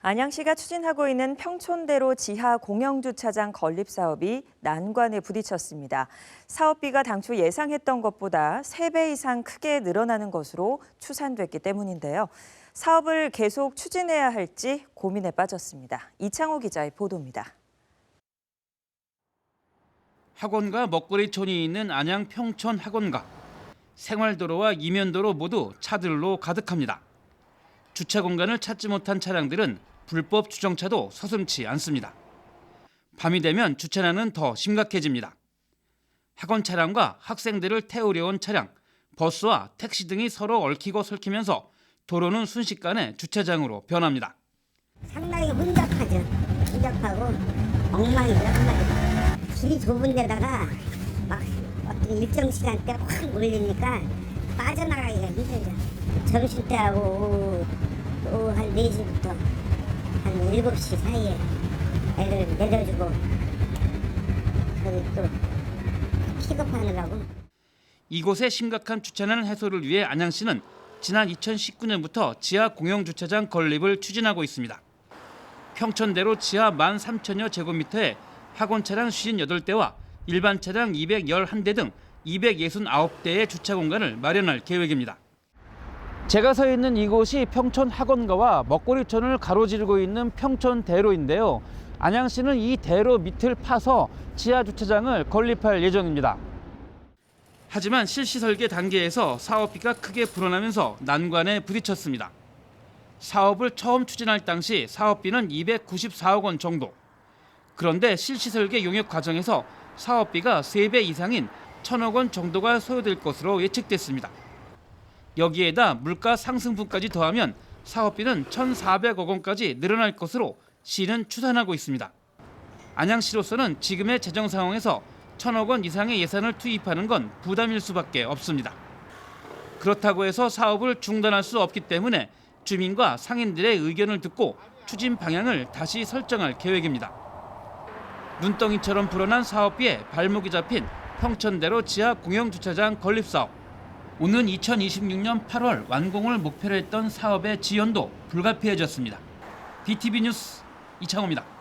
안양시가 추진하고 있는 평촌대로 지하 공영주차장 건립 사업이 난관에 부딪혔습니다. 사업비가 당초 예상했던 것보다 3배 이상 크게 늘어나는 것으로 추산됐기 때문인데요. 사업을 계속 추진해야 할지 고민에 빠졌습니다. 이창호 기자의 보도입니다. 학원과 먹거리촌이 있는 안양 평촌 학원가. 생활도로와 이면도로 모두 차들로 가득합니다. 주차 공간을 찾지 못한 차량들은 불법 주정차도 서슴치 않습니다. 밤이 되면 주차난은 더 심각해집니다. 학원 차량과 학생들을 태우려 온 차량, 버스와 택시 등이 서로 얽히고 설키면서 도로는 순식간에 주차장으로 변합니다. 상당히 혼잡하죠. 혼잡하고 엉망이죠. 엉망. 길이 좁은 데다가 막 어떤 일정 시간대 확 몰리니까 빠져나가기가 힘들죠. 점심때하고 오후 한 4시부터 한 7시 사이에 애를 내려주고 그리고 또 픽업하느라고 이곳의 심각한 주차난 해소를 위해 안양시는 지난 2019년부터 지하 공영 주차장 건립을 추진하고 있습니다. 평촌대로 지하 13,000여 제곱미터에 학원 차량 58대와 일반 차량 211대 등 269대의 주차 공간을 마련할 계획입니다. 제가 서 있는 이곳이 평촌 학원가와 먹거리촌을 가로지르고 있는 평촌대로인데요. 안양시는 이 대로 밑을 파서 지하 주차장을 건립할 예정입니다. 하지만 실시 설계 단계에서 사업비가 크게 불어나면서 난관에 부딪혔습니다. 사업을 처음 추진할 당시 사업비는 294억 원 정도. 그런데 실시 설계 용역 과정에서 사업비가 3배 이상인 1천억 원 정도가 소요될 것으로 예측됐습니다. 여기에다 물가 상승분까지 더하면 사업비는 1,400억 원까지 늘어날 것으로 시는 추산하고 있습니다. 안양시로서는 지금의 재정 상황에서 천억 원 이상의 예산을 투입하는 건 부담일 수밖에 없습니다. 그렇다고 해서 사업을 중단할 수 없기 때문에 주민과 상인들의 의견을 듣고 추진 방향을 다시 설정할 계획입니다. 눈덩이처럼 불어난 사업비에 발목이 잡힌 평촌대로 지하 공영주차장 건립 사업. 오는 2026년 8월 완공을 목표로 했던 사업의 지연도 불가피해졌습니다. DTV 뉴스 이창호입니다.